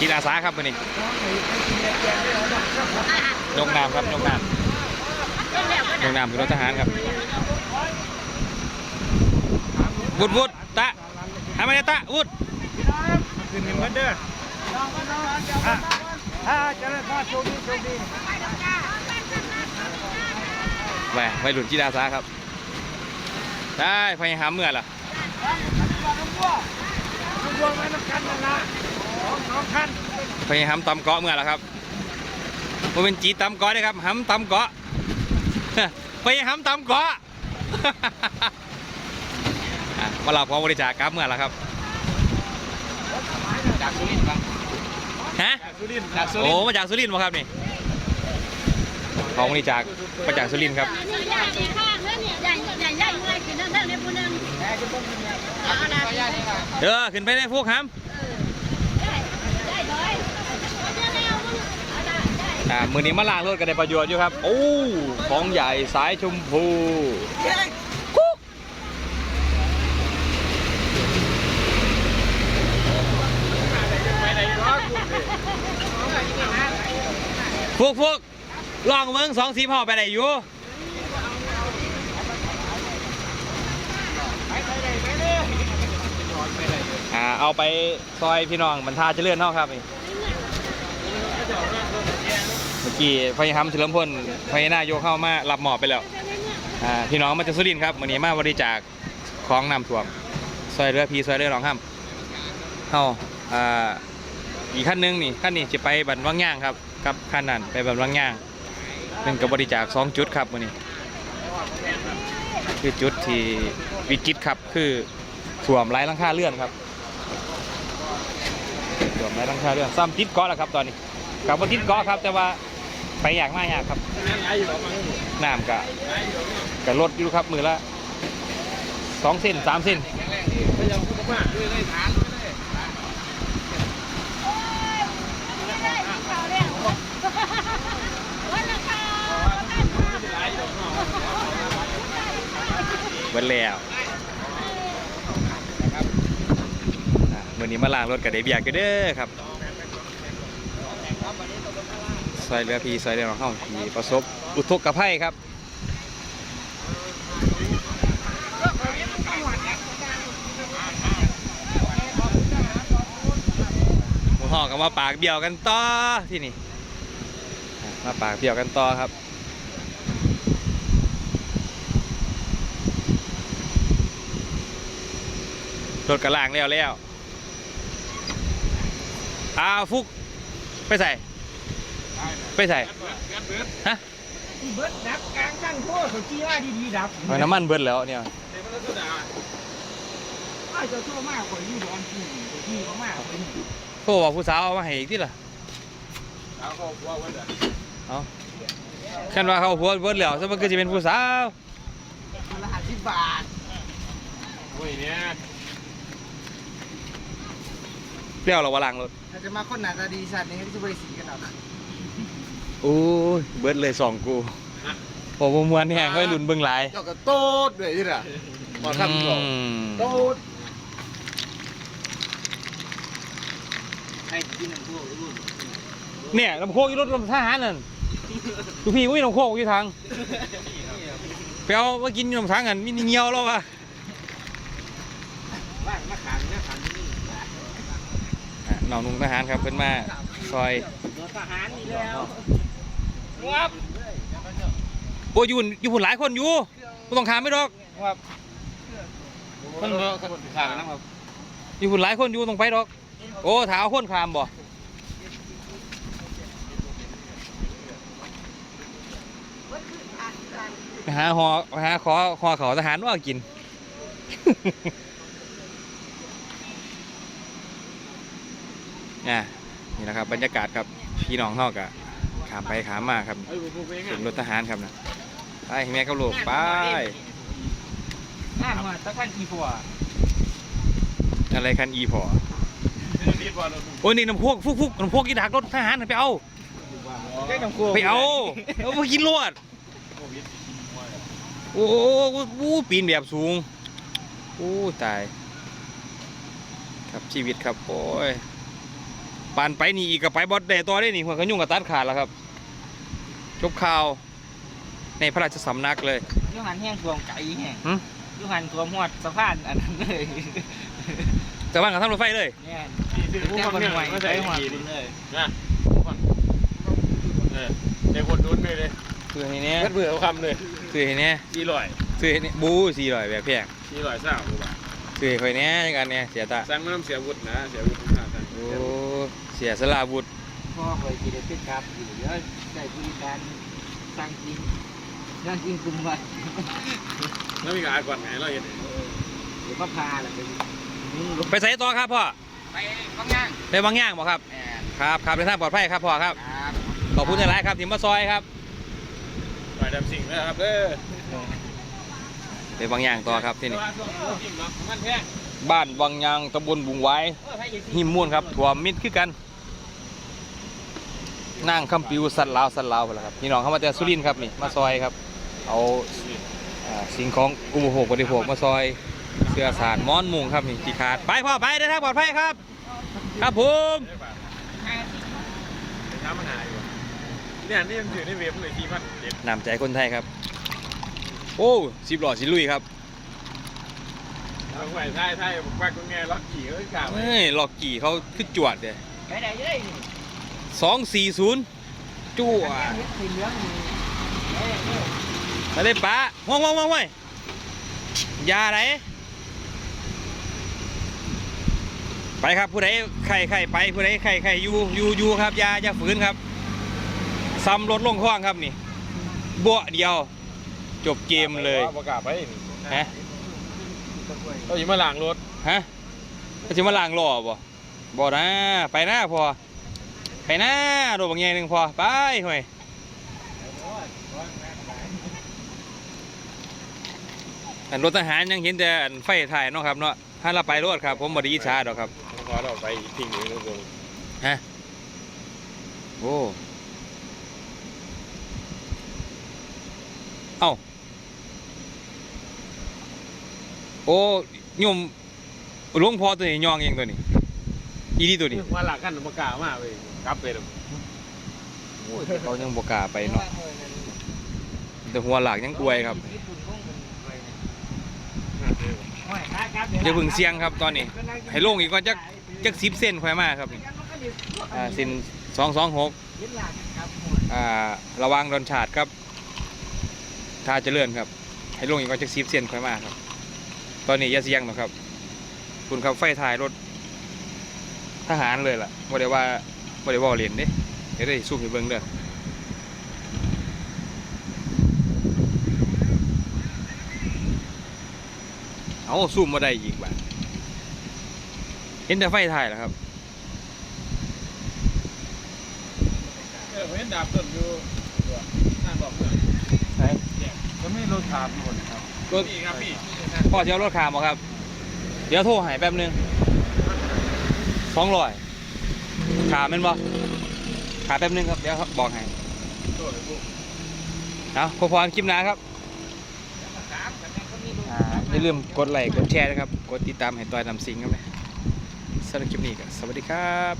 จิตอาสาครับวันนี้ยกน้ำครับยกน้ำยกน้ำคือรถทหารครับวุดวุดตะทำไมเนี่ยตะวุดขึ้นเหมือนเด้ออะอ่าเจริญพรโชคดีโชคดีแหวไปหลุนจิตอาสาครับ ได้พยายามเมื่อล่ะลุงบัวลุงบัวมาน้ำกันนั่นละ สองสองคันพยายามตำเกาะเมื่อล่ะครับมันเป็นจีตำเกาะได้ครับห้ำตำเกาะพยายามตำเกาะอะมาเราพร้อมบริจาคกราฟเมื่อล่ะครับจากสุรินทร์ครับฮะสุรินทร์จากสุริโอ้นทร์มาจากสุรินทร์มาครับนี่ของบริจาคมาจากสุรินทร์ครับใหญ่ใหญ่ข้างเนี่ยใหญ่ใหญ่ใหญ่เมื่อยกินเรื่องนี้ผู้นึงเอาละขออนุญาตนี่ครับเด้อขึ้นไปได้พวกครับ ใหญ่ใหญ่เลยเอาเจ้าแนวมึงเอาได้ได้ อ่ามือนี้มาล้างรถกันได้ประโยชน์อยู่ครับ โอ้ของใหญ่สายชมพูพวกพวกลองเมืองสองสีพ่อไปไหนอยู่อ่าเอาไปซอยพี่น้องบรรทาเจริญเท่าครับนี่เมื่อ กี้พยายามเฉลิมพลพยานาโยเข้ามารับหมอบไปแล้วอ่าพี่น้องมาจากสุรินทร์ครับวันนี้มาบริจาคของนำท่วมซอยเรือพีซอยเรือหนองห้ำเฮาอ่าอีกขั้นหนึ่งนี่ขั้นนี้จะไปบันวังย่างครับกับขั้นนั้นไปบันวังย่างเป็นกับบริจาคสองจุดครับวันนี้ คือจุดที่วิกฤตครับคือท่วมไร้ลังค่าเลื่อนครับท่วมไร้ลังค่าเลื่อนซ้ำติดเกาะแล้วครับตอนนี้กับบทิศเกาะครับแต่ว่า ไปอยากมากอยากครับน้ำกะกะลดอยู่ครับมือละสองเส้นสามเส้นก็ยันแล้ววันละข่าวเบิดแล้วอะมือนี้มาล้างรถกับเดบียกกันเด้อครับ ซอยเรือพีซอยเรือของเฮาที่ประสบอุทกภัยครับหมูหอกกับมาปากเบี้ยวกันต่อที่นี่มาปากเบี้ยวกันต่อครับรถกระล่างแล้วแล้วอ้าวฟุกไปใส่ ไปใส่ฮะเบิดดับกลางตั้งโทษเขาจี้ว่าดีๆดับเอาน้ำมันเบิดแล้วเนี่ยอ้าวเจะทั่วมากกว่าอยู่ดอนที่ที่เขามากกว่านี้โทรบอกผู้สาวเอามาให้อีกที่ล่ะเอาเขาว่าวันเดียวเอาคันว่าเขาผัวเบิดแล้วซะมันก็จะเป็นผู้สาวคนละห้าสิบบาทโอ้ยเนี่ยเปรี้ยวหรอวะล้างรถถ้าจะมาคนหน้าตาดีสัตว์นี่จะบริสีกันหรอก โอ้ยเบิดเลยสองกูผมบ่มวนแห้งก็หลุนเบิ่งหลายเจ้าก็โตดด้วยที่น่ะบอทำก่อนอืมโตดให้กินหนึ่งพวกรุ่นเนี่ยลำโพงอยู่รถลำทหารนั่นดูพี่อุ้ยลำโพงอยู่ทางไปเอามากินอยู่ลำทางกันมีเงียวแล้ววะบ้านมาขายเนี่ยขายที่นี่อะน้องนุ่งทหารครับเพิ่นมาซอยรถทหารนี่แล้ว โอ้ยอยู่หุ่นอยู่หุ่นหลายคนอยู่ไม่ต้องขามไม่ดอกมันเบอร์ขางนะครับอยู่หุ่นหลายคนอยู่ต้องไปดอก โอ้ถาเอาคนขามบ่ไปหาหอไปหาขอขอเขาทหารว่ากินอะนี่นะครับบรรยากาศครับพี่น้องเฮากะ ขามไปขามมาครับเอ้ยพวกเองถึอะงรถทหารครับนะไปแม่กับลูกไปห้ามมาตะกันกี่ผัวอะไรคันอีพอโอ้ยนี่น้ำพวกฟุกฟุกน้ำพวกกีดักรถทหารน่ะไปเอาแค่น้ำโคไปเอาเอาไปกินรวดโอ้โหโอ้ปีนแบบสูงโอ้ตาย ครับชีวิตครับโอ้ยปานไปนี่อีกกับไปบอดได้ต่อได้นี่หัวขยุ่งกับตัดขาดแล้วครับ จบข่าว ในพระราชสำนักเลยยูหันแห้งทวงไก่แห้งหึยูหันทวงหอดสะพานอันนั้นเลยจะบ้านกับทางรถไฟเลยเนี่ยผู้คนใหม่ไปหอดคุณเลยนะเออเดี๋ยวคนดุนเลยเลยคือให้เนี้ยเพื่อนเบื่อเอาคำเลยคือให้เนี้ยสี่ร้อยคือให้เนี้ยบูสี่ร้อยแบบแพงสี่ร้อยสามกว่าบาทคือให้คอยเนี้ยอย่างกันเนี้ยเสียตาสั่งไม่ต้องเสียวุฒินะเสียวุฒิห้าพันโอ้เสียสละบุตร พ่อเคยกินเป็นครับอยู่เดี๋ยวใช้บริการสั่งกินสั่งกินกลุ่มวัดแล้วมีการก่อนไงเราเห็นเดี๋ยวก็พาแหละไปมึงลงไปใส่ต่อครับพ่อ ไปบางอย่างไปบางย่างบ่ครับ แหมครับครับในทางปลอดภัยครับพ่อครับ ครับขอบคุณหลายๆครับที่มาซอยครับปล่อยดำสิ่งนะครับเด้อไปบางย่างต่อครับที่นี่ช่วงกินเนาะมันแพงบ้านวังยางตำบลบุงไว้หิมม่วนครับถั่วมมิดคือกัน นั่งคำปิวสัตว์ลาวสัตว์ลาวไปแล้วครับพี่น้องเข้ามาแต่สุรินทร์ครับนี่มาซอยครับ เอาอ่าสิ่งของอุปโภคบริโภคมาซอยเสื้อสารม้อนมุงครับนี่ที่ขาดไปพ่อไปเด้อทางปลอดภัยครับ ครับผมน้ำมันหายอยู่เนี่ยนี่มันถือในเว็บเลยที่มันเด็ดนำใจคนไทยครับ โอ้สิบหล่อสิลุยครับเราไหวไทยไทยผมว่ากูแง่ล็อกขี่ก็กล่าวเฮ้ยหลอกกี่เขาขึ้นจวดเด้ไปไหนจะได้นี่ สองสี่ศูนย์จวดสีเหลืองนี่เอ้ยเอ้ยไปเลยป้าว่างว่างว่างว่างอยาไหนไปครับผู้ใดไข่ไข่ไปผู้ใดไข่ไข่อยู่อยู่อยู่ครับอยาอย่าฝืนครับซ้ำรถลงคลองครับนี่บัวเดียว จบเกมเลยประกาศไปฮะเราอยู่มาหลังรถฮะก็จะมาล้างล้อบ่บ่นะไปหน้าพอ ไปหน้าโดดบางแยงหนึ่งพอ ไปห่วยอันรถทหารยังเห็นแต่อันไฟถ่ายเนาะครับเนาะถ้าเราไปรถครับ ผมบไดีอิจฉาดอกครับขอเราไปทิ้งอยู่ในวงฮะโอ้เอ้าโอ้ยมหลวงพ่อตัวนี้ยองเองตัวนี้ อีนี่ตัวนี้มาหลังกันประกาศมาเลยกลับไปเลยโอ้ยแต่เขายังบกล้าไปเนาะแต่หัวหลากยังกลวยครับอย่าเพึ่งเสียงครับตอนนี้ ให้ลงอีกก่อนจักจักสิบเส้นค่อยมาครับนี่อ่าสินสองสองหกอ่าระวังโดนฉาดครับท่าเจริญครับ ให้ลงอีกก่อนจักสิบเส้นค่อยมาครับ ตอนนี้อย่าเสียงหรอกครับ คุณครับไฟถ่ายรถ ทหารเลยล่ะบ่ได้ว่าบ่ได้ว่าเล่นเด้เดี๋ยวได้ซูมให้เบิ่งเด้อเอาซูมมาได้อีกบ่ะเห็นแต่ไฟถ่ายแล้วครับเออเห็นดาบต้นอยู่นั่นบอกเพื่อนไหนก็ไม่รถถามอยู่คนครับรถพี่ครับพี่พ่อจะเอารถขามบ่ครับ เดี๋ยวโทรใหายแป๊บนึง สองร้อยขาเป็นบ่ขาแป๊บนึงครับ เดี๋ยวบอกให้เลยพอาพอพรคลิปหน้าครับอย่าลืมกดไลค์กดแชร์นะครับ กดติดตามให้ต่อยนำสิงครับเลยสำหรับคลิปนี้ก็สวัสดีครับ